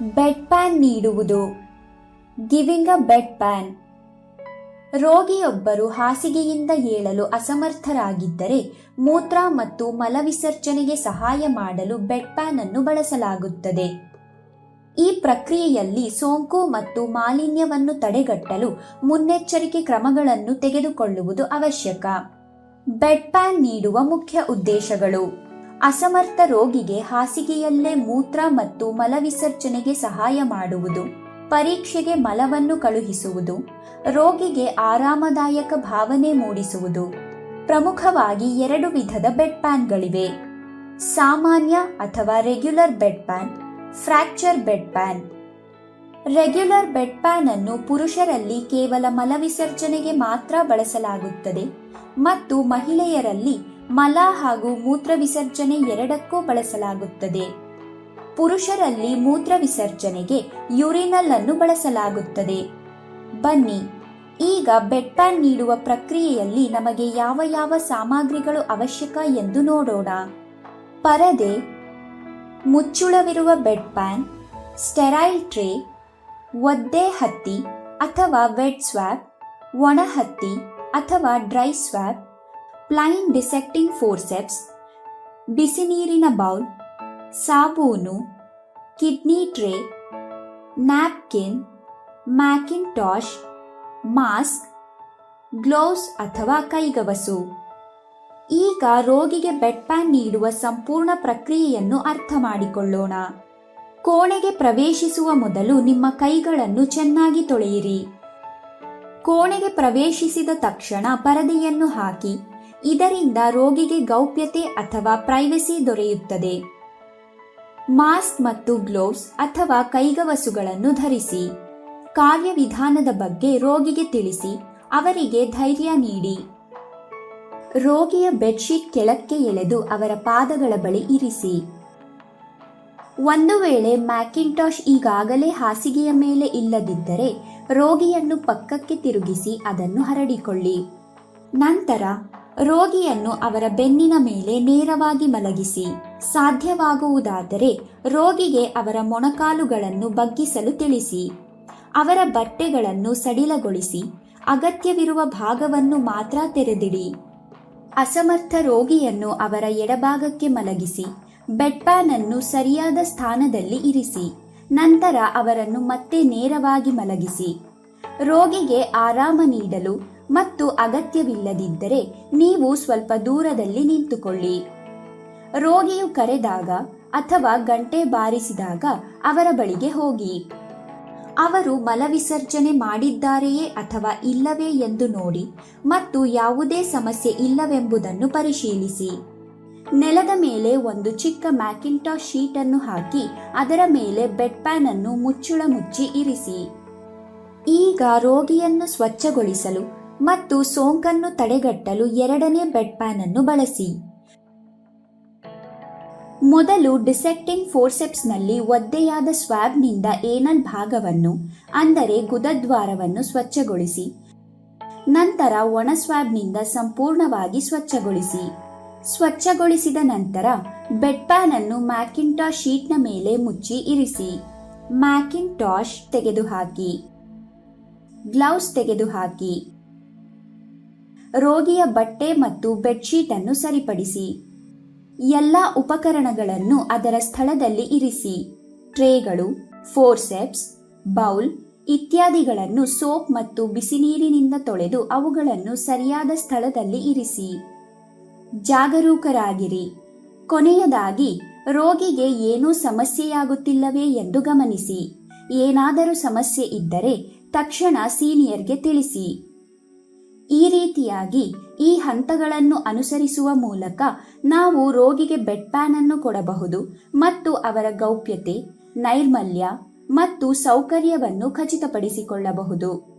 PAN ನೀಡುವುದು. Giving a bed PAN ರೋಗಿಯೊಬ್ಬರು ಹಾಸಿಗೆಯಿಂದ ಏಳಲು ಅಸಮರ್ಥರಾಗಿದ್ದರೆ ಮೂತ್ರ ಮತ್ತು ಮಲವಿಸರ್ಜನೆಗೆ ಸಹಾಯ ಮಾಡಲು ಬೆಡ್ ಪ್ಯಾನ್ ಅನ್ನು ಬಳಸಲಾಗುತ್ತದೆ. ಈ ಪ್ರಕ್ರಿಯೆಯಲ್ಲಿ ಸೋಂಕು ಮತ್ತು ಮಾಲಿನ್ಯವನ್ನು ತಡೆಗಟ್ಟಲು ಮುನ್ನೆಚ್ಚರಿಕೆ ಕ್ರಮಗಳನ್ನು ತೆಗೆದುಕೊಳ್ಳುವುದು ಅವಶ್ಯಕ. ಬೆಡ್ ಪ್ಯಾನ್ ನೀಡುವ ಮುಖ್ಯ ಉದ್ದೇಶಗಳು. ಅಸಮರ್ಥ ರೋಗಿಗೆ ಹಾಸಿಗೆಯಲ್ಲೇ ಮೂತ್ರ ಮತ್ತು ಮಲವಿಸರ್ಜನೆಗೆ ಸಹಾಯ ಮಾಡುವುದು, ಪರೀಕ್ಷೆಗೆ ಮಲವನ್ನು ಕಳುಹಿಸುವುದು, ರೋಗಿಗೆ ಆರಾಮದಾಯಕ ಭಾವನೆ ಮೂಡಿಸುವುದು. ಪ್ರಮುಖವಾಗಿ ಎರಡು ವಿಧದ ಬೆಡ್ ಪ್ಯಾನ್ಗಳಿವೆ. ಸಾಮಾನ್ಯ ಅಥವಾ regular bedpan fracture bedpan. Regular bedpan ಅನ್ನು ಪುರುಷರಲ್ಲಿ ಕೇವಲ ಮಲವಿಸರ್ಜನೆಗೆ ಮಾತ್ರ ಬಳಸಲಾಗುತ್ತದೆ ಮತ್ತು ಮಹಿಳೆಯರಲ್ಲಿ ಮಲ ಹಾಗೂ ಮೂತ್ರ ವಿಸರ್ಜನೆ ಎರಡಕ್ಕೂ ಬಳಸಲಾಗುತ್ತದೆ. ಪುರುಷರಲ್ಲಿ ಮೂತ್ರ ವಿಸರ್ಜನೆಗೆ ಯುರಿನಲ್ ಅನ್ನು ಬಳಸಲಾಗುತ್ತದೆ. ಬನ್ನಿ, ಈಗ ಬೆಡ್ ಪ್ಯಾನ್ ನೀಡುವ ಪ್ರಕ್ರಿಯೆಯಲ್ಲಿ ನಮಗೆ ಯಾವ ಯಾವ ಸಾಮಗ್ರಿಗಳು ಅವಶ್ಯಕ ಎಂದು ನೋಡೋಣ. ಪರದೆ, ಮುಚ್ಚುಳವಿರುವ ಬೆಡ್ ಪ್ಯಾನ್, ಸ್ಟೆರೈಲ್ ಟ್ರೇ, ಒದ್ದೆ ಹತ್ತಿ ಅಥವಾ ವೆಡ್ ಸ್ವ್ಯಾಪ್ ಒಣ ಹತ್ತಿ ಅಥವಾ dry swab plain dissecting forceps, ಬಿಸಿನೀರಿನ bowl, ಸಾಬೂನು, kidney tray, napkin mackintosh mask gloves ಅಥವಾ ಕೈಗವಸು. ಈಗ ರೋಗಿಗೆ ಬೆಡ್ ಪ್ಯಾನ್ ನೀಡುವ ಸಂಪೂರ್ಣ ಪ್ರಕ್ರಿಯೆಯನ್ನು ಅರ್ಥ ಮಾಡಿಕೊಳ್ಳೋಣ. ಕೋಣೆಗೆ ಪ್ರವೇಶಿಸುವ ಮೊದಲು ನಿಮ್ಮ ಕೈಗಳನ್ನು ಚೆನ್ನಾಗಿ ತೊಳೆಯಿರಿ. ಕೋಣೆಗೆ ಪ್ರವೇಶಿಸಿದ ತಕ್ಷಣ ಪರದೆಯನ್ನು ಹಾಕಿ. ಇದರಿಂದ ರೋಗಿಗೆ ಗೌಪ್ಯತೆ ಅಥವಾ ಪ್ರೈವಸಿ ದೊರೆಯುತ್ತದೆ. ಮಾಸ್ಕ್ ಮತ್ತು ಗ್ಲೋವ್ಸ್ ಅಥವಾ ಕೈಗವಸುಗಳನ್ನು ಧರಿಸಿ. ಕಾರ್ಯವಿಧಾನದ ಬಗ್ಗೆ ರೋಗಿಗೆ ತಿಳಿಸಿ, ಅವರಿಗೆ ಧೈರ್ಯ ನೀಡಿ. ರೋಗಿಯ ಬೆಡ್ಶೀಟ್ ಕೆಳಕ್ಕೆ ಎಳೆದು ಅವರ ಪಾದಗಳ ಬಳಿ ಇರಿಸಿ. ಒಂದು ವೇಳೆ ಮ್ಯಾಕಿಂಟಾಶ್ ಈಗಾಗಲೇ ಹಾಸಿಗೆಯ ಮೇಲೆ ಇಲ್ಲದಿದ್ದರೆ ರೋಗಿಯನ್ನು ಪಕ್ಕಕ್ಕೆ ತಿರುಗಿಸಿ ಅದನ್ನು ಹರಡಿಕೊಳ್ಳಿ. ನಂತರ ರೋಗಿಯನ್ನು ಅವರ ಬೆನ್ನಿನ ಮೇಲೆ ನೇರವಾಗಿ ಮಲಗಿಸಿ. ಸಾಧ್ಯವಾಗುವುದಾದರೆ ರೋಗಿಗೆ ಅವರ ಮೊಣಕಾಲುಗಳನ್ನು ಬಗ್ಗಿಸಲು ತಿಳಿಸಿ. ಅವರ ಬಟ್ಟೆಗಳನ್ನು ಸಡಿಲಗೊಳಿಸಿ. ಅಗತ್ಯವಿರುವ ಭಾಗವನ್ನು ಮಾತ್ರ ತೆರೆದಿಡಿ. ಅಸಮರ್ಥ ರೋಗಿಯನ್ನು ಅವರ ಎಡಭಾಗಕ್ಕೆ ಮಲಗಿಸಿ. ಬೆಡ್ ಅನ್ನು ಸರಿಯಾದ ಸ್ಥಾನದಲ್ಲಿ ಇರಿಸಿ. ನಂತರ ಅವರನ್ನು ಮತ್ತೆ ನೇರವಾಗಿ ಮಲಗಿಸಿ. ರೋಗಿಗೆ ಆರಾಮ ನೀಡಲು ಮತ್ತು ಅಗತ್ಯವಿಲ್ಲದಿದ್ದರೆ ನೀವು ಸ್ವಲ್ಪ ದೂರದಲ್ಲಿ ನಿಂತುಕೊಳ್ಳಿ. ರೋಗಿಯು ಕರೆದಾಗ ಅಥವಾ ಗಂಟೆ ಬಾರಿಸಿದಾಗ ಅವರ ಬಳಿಗೆ ಹೋಗಿ. ಅವರು ಮಲವಿಸರ್ಜನೆ ಮಾಡಿದ್ದಾರೆಯೇ ಅಥವಾ ಇಲ್ಲವೇ ಎಂದು ನೋಡಿ ಮತ್ತು ಯಾವುದೇ ಸಮಸ್ಯೆ ಇಲ್ಲವೆಂಬುದನ್ನು ಪರಿಶೀಲಿಸಿ. ನೆಲದ ಮೇಲೆ ಒಂದು ಚಿಕ್ಕ ಮ್ಯಾಕಿಂಟಾ ಶೀಟ್ ಅನ್ನು ಹಾಕಿ ಅದರ ಮೇಲೆ ಬೆಡ್ ಪ್ಯಾನ್ ಅನ್ನು ಮುಚ್ಚುಳ ಮುಚ್ಚಿ ಇರಿಸಿ. ಈಗ ರೋಗಿಯನ್ನು ಸ್ವಚ್ಛಗೊಳಿಸಲು ಮತ್ತು ಸೋಂಕನ್ನು ತಡೆಗಟ್ಟಲು ಎರಡನೇ ಬೆಡ್ ಪ್ಯಾನ್ ಅನ್ನು ಬಳಸಿ. ಮೊದಲು ಡಿಸೆಕ್ಟಿಂಗ್ ಫೋರ್ಸೆಪ್ಸ್ನಲ್ಲಿ ಒದ್ದೆಯಾದ ಸ್ವಾಬ್ನಿಂದ ಏನಲ್ ಭಾಗವನ್ನು, ಅಂದರೆ ಗುದದ್ವಾರವನ್ನು ಸ್ವಚ್ಛಗೊಳಿಸಿ. ನಂತರ ಒಣ ಸ್ವಾಬ್ನಿಂದ ಸಂಪೂರ್ಣವಾಗಿ ಸ್ವಚ್ಛಗೊಳಿಸಿ. ಸ್ವಚ್ಛಗೊಳಿಸಿದ ನಂತರ ಬೆಡ್ ಪ್ಯಾನ್ ಅನ್ನು ಮ್ಯಾಕಿಂಟಾಶ್ ಶೀಟ್ನ ಮೇಲೆ ಮುಚ್ಚಿ ಇರಿಸಿ. ಮ್ಯಾಕಿಂಟಾಶ್ ತೆಗೆದುಹಾಕಿ. ಗ್ಲೌಸ್ ತೆಗೆದುಹಾಕಿ. ರೋಗಿಯ ಬಟ್ಟೆ ಮತ್ತು ಬೆಡ್ಶೀಟ್ ಅನ್ನು ಸರಿಪಡಿಸಿ. ಎಲ್ಲ ಉಪಕರಣಗಳನ್ನು ಅದರ ಸ್ಥಳದಲ್ಲಿ ಇರಿಸಿ. ಟ್ರೇಗಳು, ಫೋರ್ಸೆಪ್ಸ್, ಬೌಲ್ ಇತ್ಯಾದಿಗಳನ್ನು ಸೋಪ್ ಮತ್ತು ಬಿಸಿನೀರಿನಿಂದ ತೊಳೆದು ಅವುಗಳನ್ನು ಸರಿಯಾದ ಸ್ಥಳದಲ್ಲಿ ಇರಿಸಿ. ಜಾಗರೂಕರಾಗಿರಿ. ಕೊನೆಯದಾಗಿ, ರೋಗಿಗೆ ಏನೂ ಸಮಸ್ಯೆಯಾಗುತ್ತಿಲ್ಲವೇ ಎಂದು ಗಮನಿಸಿ. ಏನಾದರೂ ಸಮಸ್ಯೆ ಇದ್ದರೆ ತಕ್ಷಣ ಸೀನಿಯರ್ಗೆ ತಿಳಿಸಿ. ಈ ರೀತಿಯಾಗಿ ಈ ಹಂತಗಳನ್ನು ಅನುಸರಿಸುವ ಮೂಲಕ ನಾವು ರೋಗಿಗೆ ಬೆಡ್ ಪ್ಯಾನ್ ಅನ್ನು ಕೊಡಬಹುದು ಮತ್ತು ಅವರ ಗೌಪ್ಯತೆ, ನೈರ್ಮಲ್ಯ ಮತ್ತು ಸೌಕರ್ಯವನ್ನು ಖಚಿತಪಡಿಸಿಕೊಳ್ಳಬಹುದು.